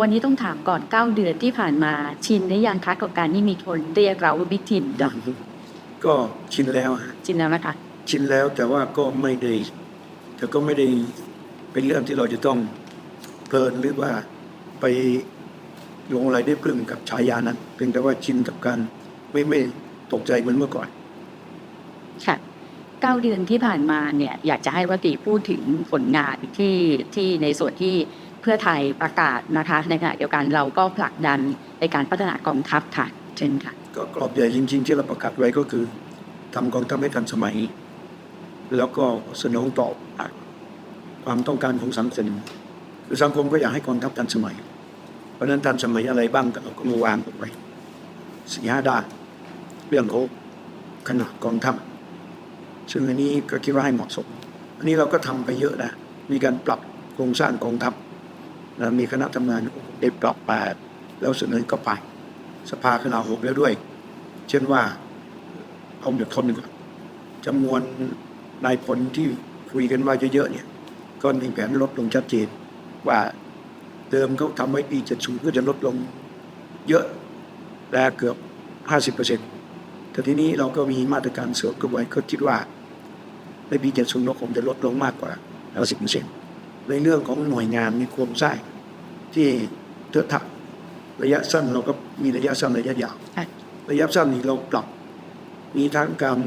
วันนี้ต้องถามก่อน 9 เดือนที่ผ่านมา ชินหรือยังคะกับการที่มีคนเรียกเราว่าบิ๊กทินก็ชินแล้วฮะชินแล้วนะคะ ชินแล้วแต่ว่าก็ไม่ได้แต่ก็ไม่ได้เป็นเรื่องที่เราจะต้องเพลินหรือว่าไปลงอะไรได้ปลื้มกับฉายานั้นเพียงแต่ว่าชินกับการไม่ไม่ตกใจเหมือนเมื่อก่อน ค่ะ9เดือนที่ผ่านมาเนี่ย อยากจะให้วติพูดถึงผลงานที่ที่ในส่วนที่ เพื่อไทยประกาศนะคะในขณะเดียวกันเราก็ผลักดันในการพัฒนากองทัพค่ะเช่นค่ะก็กรอบใหญ่จริง ๆ ที่เราประกาศไว้ก็คือทำกองทัพให้ทันสมัย แล้วก็สนองตอบความต้องการของสังคมคือสังคมก็อยากให้กองทัพทันสมัย เพราะนั้นทันสมัยอะไรบ้างก็เราก็มาวางเอาไว้สี่ห้าด้านเรื่องของขนาดกองทัพซึ่งอันนี้ก็คิดว่าให้เหมาะสม อันนี้เราก็ทำไปเยอะนะมีการปรับโครงสร้างกองทัพ นะมีคณะทำงานได้ปรับแปดแล้วเสนอก็ไป สภาคณะหกแล้วด้วย เช่นว่าเอาเดี๋ยวทนก่อนจำนวนนายพลที่คุยกันว่าเยอะๆเนี่ย ก็มีแผนลดลงชัดเจนว่าเดิมเขาทำไว้ปีเจ็ดศูนย์ก็จะลดลงเยอะและเกือบห้าสิบเปอร์เซ็นต์แต่ทีนี้เราก็มีมาตรการเสริมเข้าไว้ก็คิดว่าในปีเจ็ดศูนย์เราคงจะลดลงมากกว่าห้าสิบเปอร์เซ็นต์ ในเรื่องของหน่วยงานมีโครงสร้างที่เทอะทะระยะสั้นเราก็มีระยะสั้นระยะยาวค่ะระยะสั้นนี่เราปรับ มีทั้งการ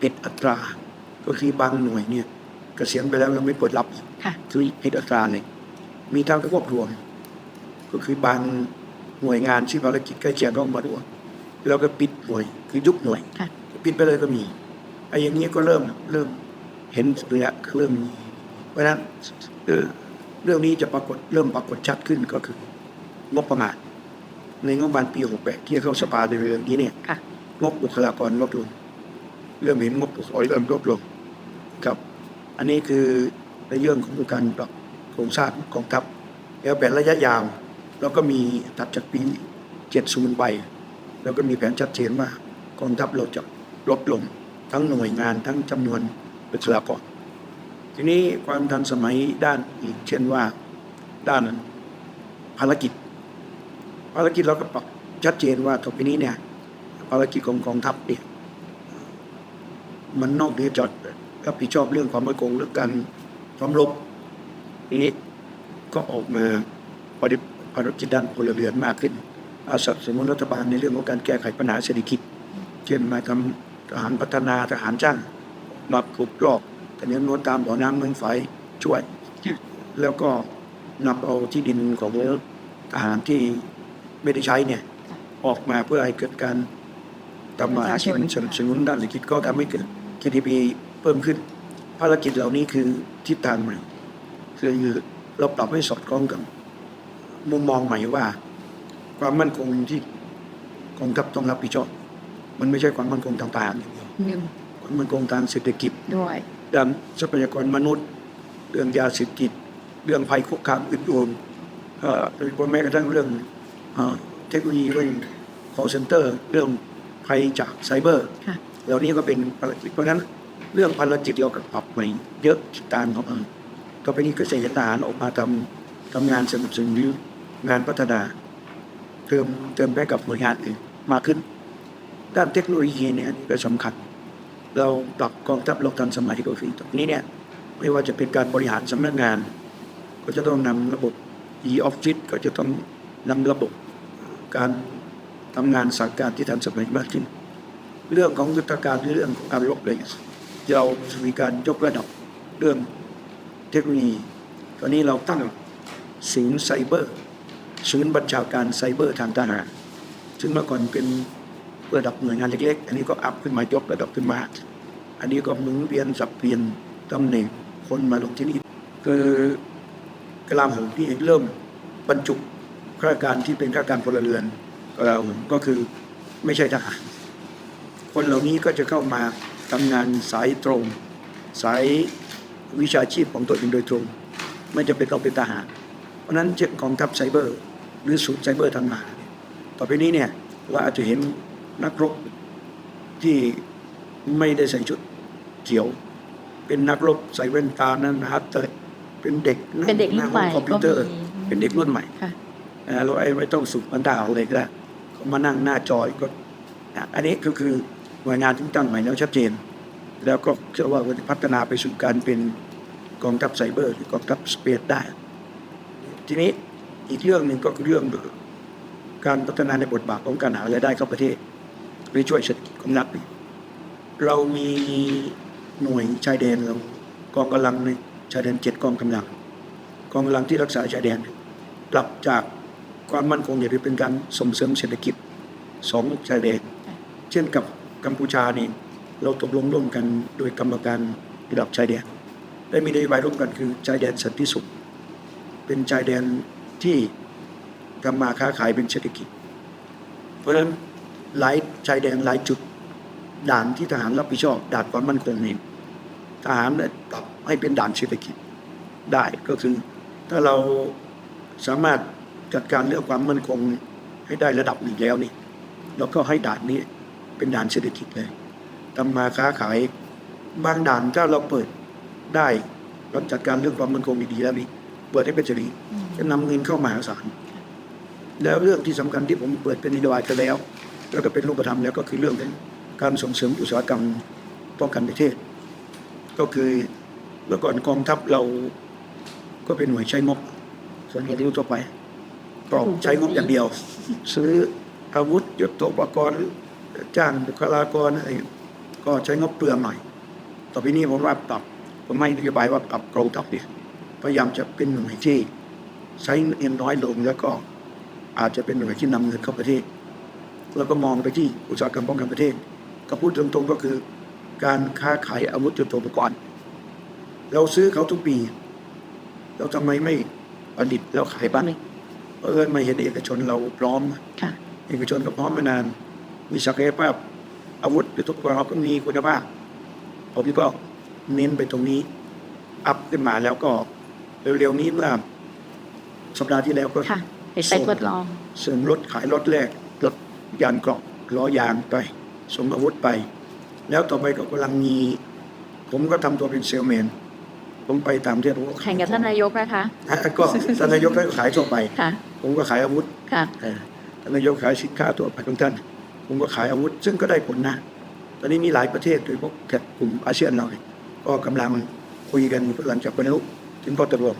ปิดอัตรา ก็คือบางหน่วยเนี่ยเกษียณไปแล้วเราไม่เปิดรับอีกค่ะคือปิดอัตราเลยมีทั้งควบรวม ก็คือบางหน่วยงานที่ภารกิจใกล้เคียงต้องมาด้วยแล้วก็ปิดหน่วย คือยุบหน่วยค่ะปิดไปเลยก็มีไอ้อย่างนี้ก็เริ่มเริ่มเห็นระยะเริ่มมีเพราะฉะนั้น เอ่อเรื่องนี้จะปรากฏเริ่มปรากฏชัดขึ้นก็คืองบประมาณ ในงบประมาณปี68ที่จะเข้าสภาในเรื่องนี้เนี่ยค่ะงบบุคลากรลดลงเริ่มเห็นงบบุคลากรเริ่มลดลงครับ อันนี้คือในเรื่องของการปรับโครงสร้างกองทัพแล้วแผนระยะยาวเราก็มีตัดจากปี70ไปแล้วก็มีแผนชัดเจนว่ากองทัพเราจะลดลงทั้งหน่วยงานทั้งจำนวนบุคลากร ทีนี้ความทันสมัยด้านอีกเช่นว่าด้านภารกิจ ภารกิจเราก็ปรับชัดเจนว่าต่อไปนี้เนี่ยภารกิจของกองทัพเนี่ยมันนอกเหนือจากรับผิดชอบเรื่องความมั่นคงเรื่องการพร้อมรบทีนี้ก็ออกมาปฏิภารกิจด้านพลเรือนมากขึ้น อาสนับสนุนรัฐบาลในเรื่องของการแก้ไขปัญหาเศรษฐกิจ เช่นมาทำทหารพัฒนาทหารจ้างมาขุดลอก แต่เนี้นวนตามบ่อน้ำเมืองไฟช่วย แล้วก็นำเอาที่ดินของทหารที่ไม่ได้ใช้เนี่ยออกมาเพื่อให้เกิดการทำมาหากินสนับสนุนด้านเศรษฐกิจก็ทำให้เกิด GDP เพิ่มขึ้น ภารกิจเหล่านี้คือทิศทางใหม่คือเราปรับให้สอดคล้องกับมุมมองใหม่ว่า ความมั่นคงที่กองทัพต้องรับผิดชอบมันไม่ใช่ความมั่นคงทางทหารอย่างเดียวความมั่นคงทางเศรษฐกิจด้วย ด้านทรัพยากรมนุษย์ เรื่องยาเสพติดเรื่องภัยคุกคามอื่นๆเอ่อโดยเฉพาะแม้กระทั่งเรื่องเอ่อเทคโนโลยีเรื่อง call center เรื่องภัยจากไซเบอร์ค่ะเหล่านี้ก็เป็นภารกิจเพราะฉะนั้นเรื่องภารกิจเราก็ปรับใหม่เยอะตามของเออต่อไปนี้ก็เกษตรทหารออกมาทำทำงานสนับสนุนงานพัฒนาเติมเติมให้กับหน่วยงานอื่นมากขึ้น ด้านเทคโนโลยีเนี่ยอันนี้ก็สำคัญ เราปรับกองทัพเราทันสมัยก็คือตรงนี้เนี่ยไม่ว่าจะเป็นการบริหารสำนักงาน ก็จะต้องนำระบบ e-office ก็จะต้องนำระบบการทำงานสั่งการที่ทันสมัยมากขึ้น เรื่องของยุทธการเรื่องของการรบเลยเรามีการยกระดับเรื่องเทคโนโลยี ตอนนี้เราตั้งศูนย์ไซเบอร์ศูนย์บัญชาการไซเบอร์ทางทหารซึ่งเมื่อก่อนเป็น ระดับหน่วยงานเล็กๆ อันนี้ก็อัพขึ้นมายกระดับขึ้นมา อันนี้ก็หมุนเวียนสับเปลี่ยนตำแหน่งคนมาลงที่นี่คือกลาโหมที่เริ่มบรรจุข้าราชการที่เป็นข้าราชการพลเรือนกลาโหมก็คือไม่ใช่ทหาร คนเหล่านี้ก็จะเข้ามาทำงานสายตรง สายวิชาชีพของตัวเองโดยตรง ไม่จะเป็นต้องเป็นทหาร เพราะนั้นเช่นกองทัพไซเบอร์ หรือศูนย์ไซเบอร์ทางทหาต่อไปนี้เนี่ยเราอาจจะเห็น นักรบที่ไม่ได้ใส่ชุดเขียว เป็นนักรบใส่แว่นตานั้นฮัตเตอร์เป็นเด็กเป็นเด็กรุ่นใหม่คอมพิวเตอร์ก็มีเป็นเด็กรุ่นใหม่ค่ะนะเราไอ้ไม่ต้องสุกมันดาวเลยก็ได้เขามานั่งหน้าจอยก็อะอันนี้ก็คือหน่วยงานที่ตั้งใหม่แล้วชัดเจน แล้วก็เชื่อว่าจะพัฒนาไปสู่การเป็นกองทัพไซเบอร์หรือกองทัพสเปซได้ ทีนี้อีกเรื่องหนึ่งก็คือเรื่องการพัฒนาในบทบาทของการหารายได้เข้าประเทศ ไปช่วยเศรษฐกิจของรัฐเรามีหน่วยชายแดนเรากองกำลังในชายแดนเจ็ดกองกำลัง กองกำลังที่รักษาชายแดนปรับจากความมั่นคงอย่างที่เป็นการส่งเสริมเศรษฐกิจสองชายแดนเช่นกับกัมพูชานี่เราตกลงร่วมกันโดยกรรมการระดับชายแดนได้มีนโยบายร่วมกันคือชายแดนสันติสุข เป็นชายแดนที่ทำมาค้าขายเป็นเศรษฐกิจ เพราะฉะนั้นหลาย ชายแดนหลายจุดด่านที่ทหารรับผิดชอบด่านความมั่นคงนี่ทหารได้ปรับให้เป็นด่านเศรษฐกิจได้ก็คือ ถ้าเราสามารถจัดการเรื่องความมั่นคงให้ได้ระดับหนึ่งแล้วนี่เราก็ให้ด่านนี้เป็นด่านเศรษฐกิจเลยทำมาค้าขายบางด่านถ้าเราเปิดได้เราจัดการเรื่องความมั่นคงดีๆแล้วนี่เปิดให้เป็นเศรษฐกิจจะนำเงินเข้ามหาศาลแล้วเรื่องที่สำคัญที่ผมเปิดเป็นนโยบายไปแล้ว แล้วก็เป็นรูปธรรมแล้วก็คือเรื่องของการส่งเสริมอุตสาหกรรมป้องกันประเทศ ก็คือเมื่อก่อนกองทัพเราก็เป็นหน่วยใช้งบ ส่วนใหญ่ที่ทั่วไปก็ใช้งบอย่างเดียว ซื้ออาวุธยุทโธปกรณ์จ้างบุคลากรอะไรก็ใช้งบเปลืองหน่อย ต่อไปนี้ผมว่าปรับผมไม่นโยบายว่าปรับกองทัพเนี่ยพยายามจะเป็นหน่วยที่ใช้เงินน้อยลงแล้วก็อาจจะเป็นหน่วยที่นำเงินเข้าประเทศ แล้วก็มองไปที่อุตสาหกรรมป้องกันประเทศ ก็พูดตรงๆก็คือ การค้าขายอาวุธยุทโธปกรณ์เราซื้อเขาทุกปี เราทำไมไม่ผลิตแล้วขายบ้างเออไม่เห็นเอกชนเราพร้อมค่ะเอกชนก็พร้อมมานาน มีศักยภาพอาวุธยุทโธปกรณ์เราก็มีคุณภาพผมก็เน้นไปตรงนี้ อัพขึ้นมาแล้วก็เร็วๆนี้เมื่อสัปดาห์ที่แล้วก็ค่ะไปไปทดลองส่งรถขายรถแรกรถ ยานเกราะล้อยางไปส่งอาวุธไป แล้วต่อไปก็กำลังมี ผมก็ทำตัวเป็นเซลแมน ผมไปตามที่รู้แข่งกับท่านนายกนะคะฮะก็ท่านนายกท่านก็ขายทั่วไปค่ะผมก็ขายอาวุธค่ะเออท่านนายกขายสินค้าตัวไปของท่าน ผมก็ขายอาวุธ ซึ่งก็ได้ผลนะ ตอนนี้มีหลายประเทศโดยเฉพาะแถบกลุ่มอาเซียนเราเนี่ยก็กำลังคุยกันหลังจากบรรลุถึงข้อตกลง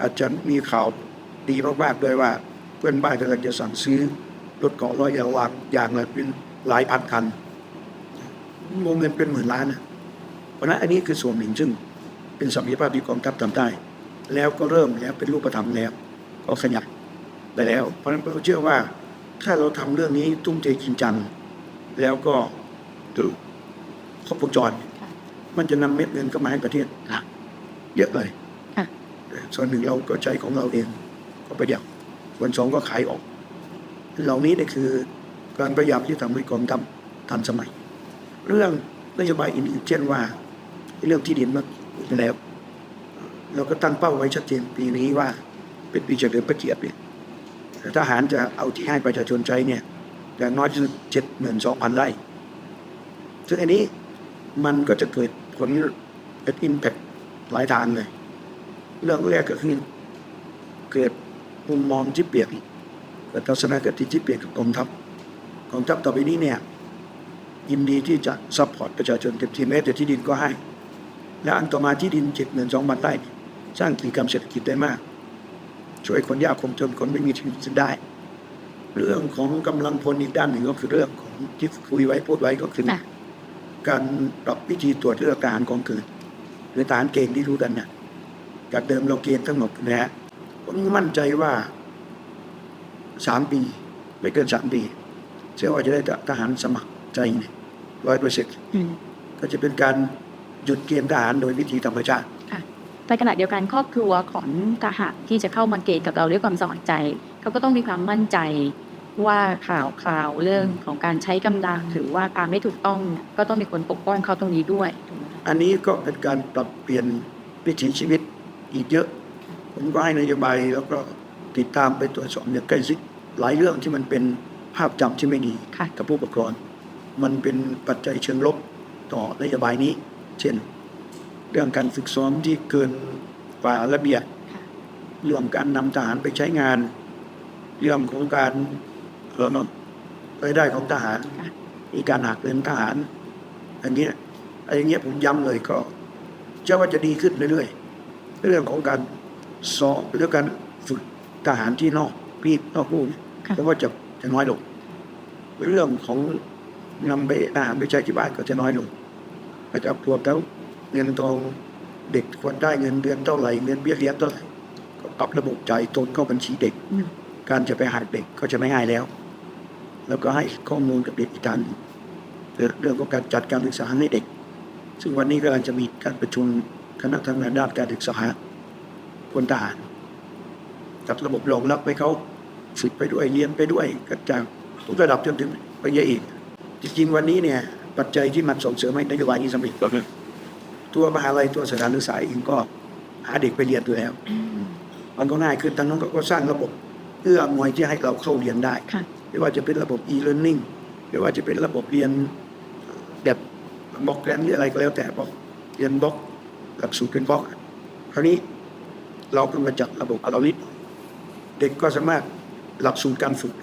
อาจจะมีข่าวดีมากๆด้วยว่าเพื่อนบ้านกำลังจะสั่งซื้อ รถเกาะร้อยยางวางอย่างละเป็นหลายพันคันวงเงินเป็นหมื่นล้านนะเพราะฉะนั้นอันนี้คือส่วนหนึ่งซึ่งเป็นศักยภาพที่กองทัพทำได้ แล้วก็เริ่มแล้วเป็นรูปธรรมแล้ว ก็ขยับได้แล้ว เพราะฉะนั้นเราเชื่อว่าถ้าเราทำเรื่องนี้ตุ้มเทจริงจัง แล้วก็ดูครบวงจรค่ะมันจะนำเม็ดเงินเข้ามาให้ประเทศเยอะเลยค่ะส่วนหนึ่งเราก็ใช้ของเราเองก็ประหยัดส่วนสองก็ขายออก เหล่านี้นี่คือการพยายามที่ทำให้กองทัพทันสมัย เรื่องนโยบายอื่นๆเช่นว่า เรื่องที่ดินมื่อพูดไปแล้ว เราก็ตั้งเป้าไว้ชัดเจนปีนี้ว่า เป็นปีเฉลิมพระเกียรติเนี่ยแต่ทหารจะเอาที่ให้ประชาชนใช้เนี่ยอย่างน้อยที่สุดเจ็ดหมื่นสองพันไร่ ซึ่งอันนี้มันก็จะเกิดผลเป็นอิมแพคหลายทางเลย เรื่องแรกก็คือเกิดมุมมองที่เปลี่ยน เกิดทัศนคติที่เปลี่ยนกับกองทัพกองทัพต่อไปนี้เนี่ยยินดีที่จะซัพพอร์ตประชาชนเต็มที่แม้แต่ที่ดินก็ให้ และอันต่อมาที่ดินเจ็ดหมื่นสองพันไร่เนี่ยสร้างกิจกรรมเศรษฐกิจได้มาก ช่วยคนยากคนจนคนไม่มีที่จะได้ เรื่องของกำลังพลอีกด้านหนึ่งก็คือเรื่องของที่คุยไว้พูดไว้ก็คือค่ะการปรับวิธีตรวจเลือกทหารกองเกิดหรือทหารเกณฑ์ที่รู้กันนะจากเดิมเราเกณฑ์ทั้งหมดนะฮะผมมั่นใจว่า สามปี ไม่เกินสามปีเชื่อว่าจะได้ทหารสมัครใจร้อยเปอร์เซ็นต์อืมก็จะเป็นการหยุดเกณฑ์ทหารโดยวิธีธรรมชาติค่ะแต่ขณะเดียวกันครอบครัวของทหารที่จะเข้ามาเกณฑ์กับเราด้วยความสมัครใจเขาก็ต้องมีความมั่นใจว่าข่าวข่าวเรื่องของการใช้กำลังหรือว่าการไม่ถูกต้องก็ต้องมีคนปกป้องเขาตรงนี้ด้วยถูกไหมคะอันนี้ก็เป็นการปรับเปลี่ยนวิถีชีวิตอีกเยอะ ผมก็ให้นโยบายแล้วก็ติดตามไปตรวจสอบอย่างใกล้ชิด หลายเรื่องที่มันเป็นภาพจำที่ไม่ดีค่ะกับผู้ปกครองมันเป็นปัจจัยเชิงลบต่อนโยบายนี้ เช่น เรื่องการฝึกซ้อมที่เกินกว่าระเบียบค่ะเรื่องการนำทหารไปใช้งาน เรื่องของการเอ่อรายได้ของทหารค่ะมีการหักเงินทหาร อันเนี้ยไอ้เงี้ยผมย้ำเลยก็เชื่อว่าจะดีขึ้นเรื่อยๆเรื่องของการสอบเรื่องการฝึกทหารที่นอกพี่นอกรู่น ค่ะเพราะว่าจะจะน้อยลง เรื่องของนำไปทหารไปใช้ที่บ้านก็จะน้อยลงอาจจะรวมแล้วเงินทองเด็กควรได้เงินเดือนเท่าไหร่เงินเบี้ยเลี้ยงเท่าไหร่ก็ปรับระบบจ่ายตนเข้าบัญชีเด็ก อืม การจะไปหาเด็กก็จะไม่ง่ายแล้ว แล้วก็ให้ข้อมูลกับเด็กอีกการหนึ่งเรื่องของการจัดการศึกษาให้เด็ก ซึ่งวันนี้กำลังจะมีการประชุมคณะทำงานด้านการศึกษาพลทหารจัดระบบรองรับให้เขา ฝึกไปด้วยเรียนไปด้วยกระจากทุกระดับจนถึงปริญญาเอกจริงๆวันนี้เนี่ย ปัจจัยที่มันส่งเสริมให้นโยบายนี้สำเร็จก็คือตัวมหาลัยตัวสถานศึกษาเองก็หาเด็กไปเรียนอยู่แล้วอืมมันก็ง่ายขึ้นทั้งนั้นก็สร้างระบบเอื้ออำนวยที่ให้เราเข้าเรียนได้ค่ะไม่ว่าจะเป็นระบบ e-learning ไม่ว่าจะเป็นระบบเรียนแบบบล็อกแกรนหรืออะไรก็แล้วแต่บอกเรียนบล็อกหลักสูตรเป็นบล็อกคราวนี้เราก็มาจัดระบบเรานิดเด็กก็สามารถ หลักสูตรการฝึก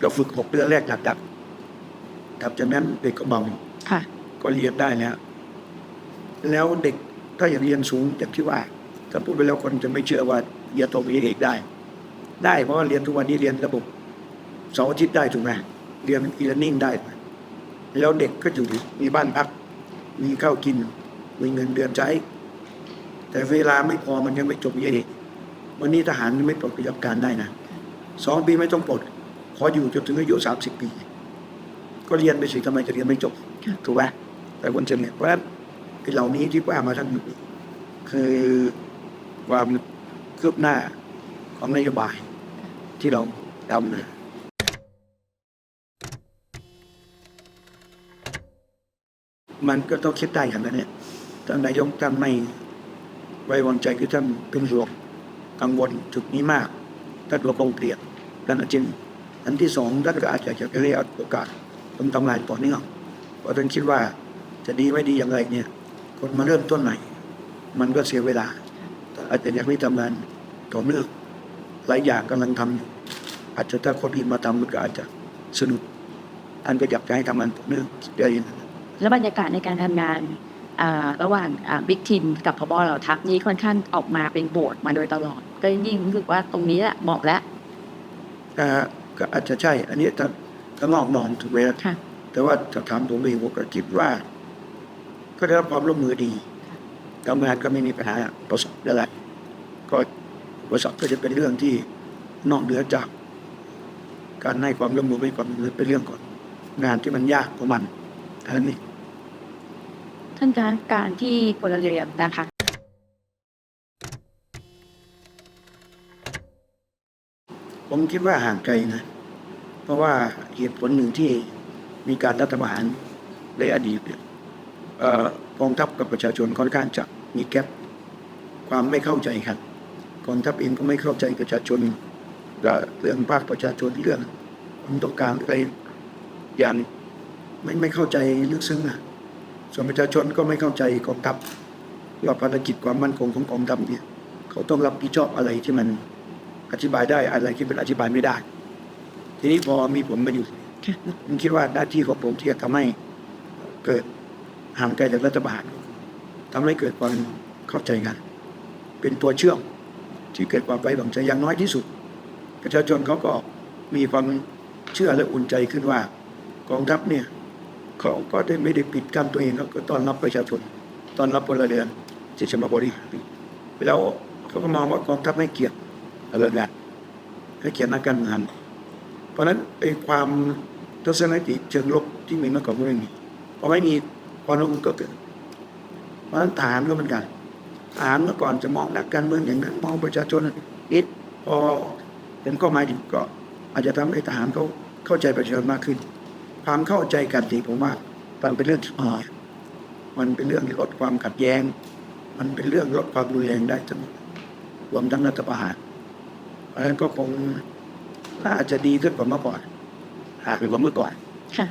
เราฝึกหกเดือนแรกหลักๆครับจากนั้นเด็กก็เบาค่ะ ก็เรียนได้แล้ว แล้วเด็กถ้าอยากเรียนสูงอย่างที่ว่าถ้าพูดไปแล้วคนจะไม่เชื่อว่าเรียนโทปริญญาเอกได้ ได้เพราะว่าเรียนทุกวันนี้เรียนระบบเสาร์อาทิตย์ได้ถูกไหมเรียนอีเลนนิ่งได้ แล้วเด็กก็อยู่มีบ้านพัก มีข้าวกิน มีเงินเดือนใช้ แต่เวลาไม่พอมันยังไม่จบปริญญาเอกวันนี้ทหารไม่ปลดประจำการได้นะ สองปีไม่ต้องปลด ขออยู่จนถึงอายุสามสิบปี ก็เรียนไปสิทำไมจะเรียนไม่จบค่ะถูกไหมแต่คนจะเนี่ยเพราะฉะนั้นไอ้เหล่านี้ที่ว่ามาทั้งหมดคือความคืบหน้าของนโยบายที่เราทำนะมันก็ต้องคิดได้อย่างนั้นเนี่ยท่านนายกท่านไม่ไว้วางใจคือท่านเป็นห่วงกังวลจุดนี้มาก ท่านก็คงเปลี่ยนท่านอาจารย์อันที่สองท่านก็อาจจะจะเรียกโอกาสต้องทำงานต่อเนื่องเพราะท่านคิดว่าจะดีไม่ดีอย่างไรเนี่ย คนมาเริ่มต้นใหม่มันก็เสียเวลาอาจจะยังไม่ทำงานต่อเนื่องหลายอย่างกำลังทำอยู่อาจจะถ้าคนอื่นมาทำมันก็อาจจะสนุกท่านก็อยากจะให้ทำงานต่อเนื่องเดี๋ยวแล้วบรรยากาศในการทำงาน ระหว่างบิ๊กทีมกับพบเหล่าทัพนี้ค่อนข้างออกมาเป็นโบสมาโดยตลอด ก็ยิ่งรู้สึกว่าตรงนี้แหละเหมาะแล้วก็ก็อาจจะใช่ อันนี้ถ้าถ้านอกนอนถูกไหมค่ะแต่ว่าถ้าถามผมเองผมก็คิดว่า ก็ได้รับความร่วมมือดีทำงานก็ไม่มีปัญหาประสบอะไรก็ประสบก็จะเป็นเรื่องที่นอกเหนือจาก การให้ความร่วมมือไม่ความร่วมมือเป็นเรื่องก่อน งานที่มันยากของมันอันนี้ ท่านคะการที่พลเรือนนะคะ ผมคิดว่าห่างไกลนะ เพราะว่าเหตุผลหนึ่งที่มีการรัฐประหารในอดีตเนี่ยเอ่อกองทัพกับประชาชนค่อนข้างจะมีแกลบความไม่เข้าใจกันกองทัพเองก็ไม่เข้าใจประชาชนเรื่องภาคประชาชนเรื่องความต้องการอะไรอย่างไม่ไม่เข้าใจลึกซึ้งอะ ส่วนประชาชนก็ไม่เข้าใจกองทัพว่าภารกิจความมั่นคงของกองทัพเนี่ยเขาต้องรับผิดชอบอะไรที่มันอธิบายได้อะไรที่เป็นอธิบายไม่ได้ ทีนี้พอมีผมมาอยู่ผมคิดว่าหน้าที่ของผมที่จะทำให้เกิดห่างไกลจากรัฐบาลทำให้เกิดความเข้าใจกัน เป็นตัวเชื่อมที่เกิดความไว้วางใจอย่างน้อยที่สุด ประชาชนเขาก็มีความเชื่อและอุ่นใจขึ้นว่ากองทัพเนี่ย เขาก็ได้ไม่ได้ปิดกั้นตัวเองเขาก็ต้อนรับประชาชนต้อนรับพลเรือนที่จะมาบริหารแล้วเขาก็มองว่ากองทัพให้เกียรติอะไรแบบให้เขียนนักการเมืองเพราะนั้นไอ้ความทัศนคติเชิงลบที่มีมื่อก่อนก็ไม่มีพอไม่มีความรู้ก็เกิดเพราะนั้นทหารก็เหมือนกันทหารเมื่อก่อนจะมองนักการเมืองอย่างนั้นมองประชาชนนิดพอเป็นข้อหมายดีก็อาจจะทำให้ทหารเขาเข้าใจประชาชนมากขึ้น ความเข้าใจกันที่ผมว่ามันเป็นเรื่องที่อ่อนมันเป็นเรื่องที่ลดความขัดแย้ง มันเป็นเรื่องลดความรุนแรงได้ทั้งรวมทั้งรัฐประหารเพราะฉะนั้นก็คงน่าจะดีขึ้นกว่าเมื่อก่อนหากเป็นกว่าเมื่อก่อนค่ะ